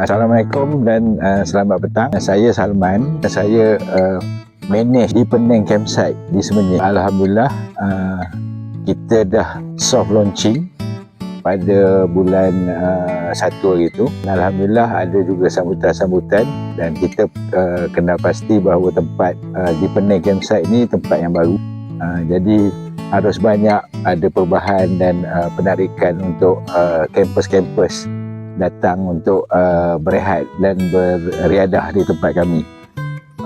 Assalamualaikum dan uh, selamat petang. Saya Salman. Saya uh, manage di Penang Campsite di Semenyih. Alhamdulillah uh, kita dah soft launching pada bulan uh, satu hari itu. Alhamdulillah ada juga sambutan-sambutan dan kita uh, kena pasti bahawa tempat uh, di Penang Campsite ini tempat yang baru. Uh, jadi harus banyak ada perubahan dan uh, penarikan untuk uh, kampus-kampus datang untuk uh, berehat dan beriadah di tempat kami.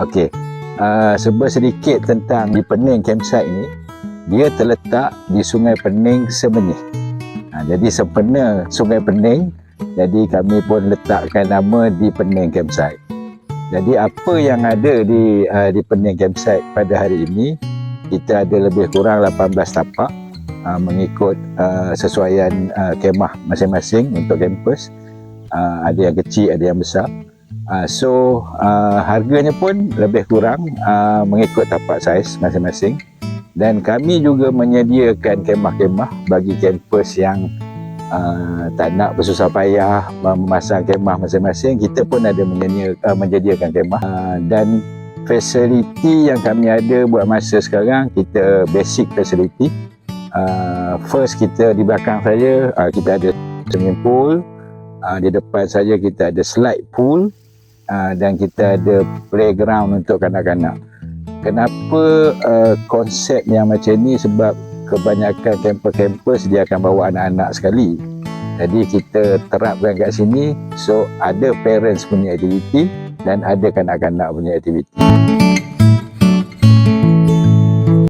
Okey. Uh, sebuah sedikit tentang di Pening campsite ini, dia terletak di Sungai Pening Semenyih. Ha, jadi sempena Sungai Pening, jadi kami pun letakkan nama di Pening campsite. Jadi apa yang ada di uh, di Pening campsite pada hari ini, kita ada lebih kurang 18 tapak uh, mengikut uh, sesuaian uh, kemah masing-masing untuk kampus uh, ada yang kecil ada yang besar. Uh, so uh, harganya pun lebih kurang uh, mengikut tapak saiz masing-masing. Dan kami juga menyediakan kemah-kemah bagi kampus yang uh, tak nak bersusah payah memasang kemah masing-masing. Kita pun ada menyediakan, uh, menyediakan kemah. Uh, dan fasiliti yang kami ada buat masa sekarang kita basic facility uh, first kita di belakang saya uh, kita ada swimming pool uh, di depan saja kita ada slide pool uh, dan kita ada playground untuk kanak-kanak. Kenapa uh, konsep yang macam ni sebab kebanyakan kampus-kampus dia akan bawa anak-anak sekali. Jadi kita terapkan kat sini so ada parents punya aktiviti dan ada kanak-kanak punya aktiviti.